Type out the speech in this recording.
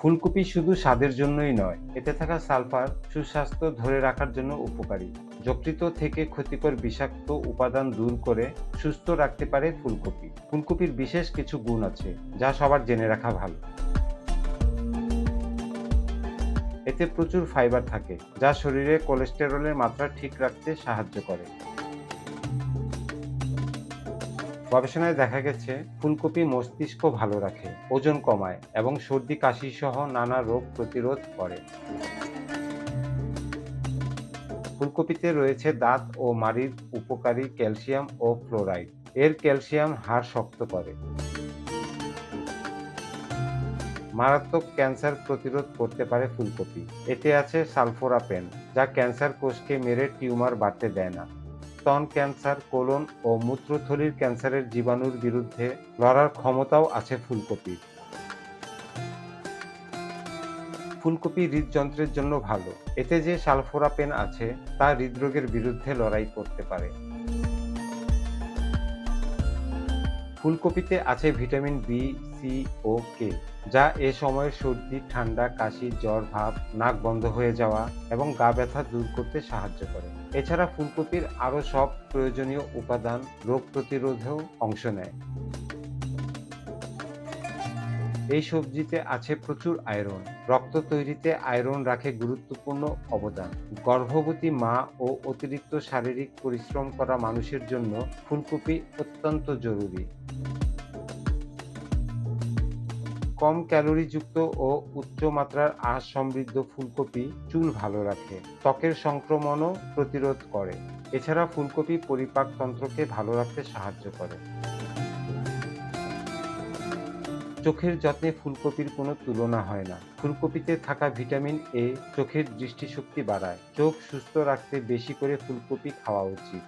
ফুলকপি শুধু স্বাদের জন্যই নয়, এতে থাকা সালফার সুস্বাস্থ্য ধরে রাখার জন্য উপকারী। যকৃত থেকে ক্ষতিকর বিষাক্ত উপাদান দূর করে সুস্থ রাখতে পারে ফুলকপি। ফুলকপির বিশেষ কিছু গুণ আছে, যা সবার জেনে রাখা ভালো। এতে প্রচুর ফাইবার থাকে, যা শরীরে কোলেস্টেরলের মাত্রা ঠিক রাখতে সাহায্য করে। গবেষণায় দেখা গেছে, ফুলকপি মস্তিষ্ক ভালো রাখে, ওজন কমায় এবং সর্দি, কাশি সহ নানা রোগ প্রতিরোধ করে। ফুলকপিতে রয়েছে দাঁত ও মাড়ির উপকারী ক্যালসিয়াম ও ফ্লোরাইড। এর ক্যালসিয়াম হাড় শক্ত করে। মারাত্মক ক্যান্সার প্রতিরোধ করতে পারে ফুলকপি। এতে আছে সালফোরাপেন, যা ক্যান্সার কোষকে মেরে টিউমার বাড়তে দেয় না। স্তন ক্যান্সার, কোলন ও মূত্রথলির ক্যান্সারের জীবাণুর বিরুদ্ধে লড়ার ক্ষমতাও আছে ফুলকপির ফুলকপি হৃদযন্ত্রের জন্য ভালো। এতে যে সালফোরাপেন আছে, তা হৃদরোগের বিরুদ্ধে লড়াই করতে পারে। ফুলকপিতে আছে ভিটামিন বি সি ও কে যা এ সময়ের সর্দি, ঠান্ডা, কাশি, জ্বর, ভাব, নাক বন্ধ হয়ে যাওয়া এবং গা ব্যথা দূর করতে সাহায্য করে। এছাড়া ফুলকপির আরও সব প্রয়োজনীয় উপাদান রোগ প্রতিরোধেও অংশ নেয়। এই সবজিতে আছে প্রচুর আয়রন। রক্ত তৈরিতে আয়রন রাখে গুরুত্বপূর্ণ অবদান। গর্ভবতী মা ও অতিরিক্ত শারীরিক পরিশ্রম করা মানুষের জন্য ফুলকপি অত্যন্ত জরুরি। কম ক্যালোরিযুক্ত ও উচ্চ মাত্রার আঁশ সমৃদ্ধ ফুলকপি চুল ভালো রাখে, ত্বকের সংক্রমণও প্রতিরোধ করে। এছাড়া ফুলকপি পরিপাকতন্ত্রকে ভালো রাখতে সাহায্য করে। চোখের যত্নে ফুলকপির কোনো তুলনা হয় না। ফুলকপিতে থাকা ভিটামিন এ চোখের দৃষ্টিশক্তি বাড়ায়। চোখ সুস্থ রাখতে বেশি করে ফুলকপি খাওয়া উচিত।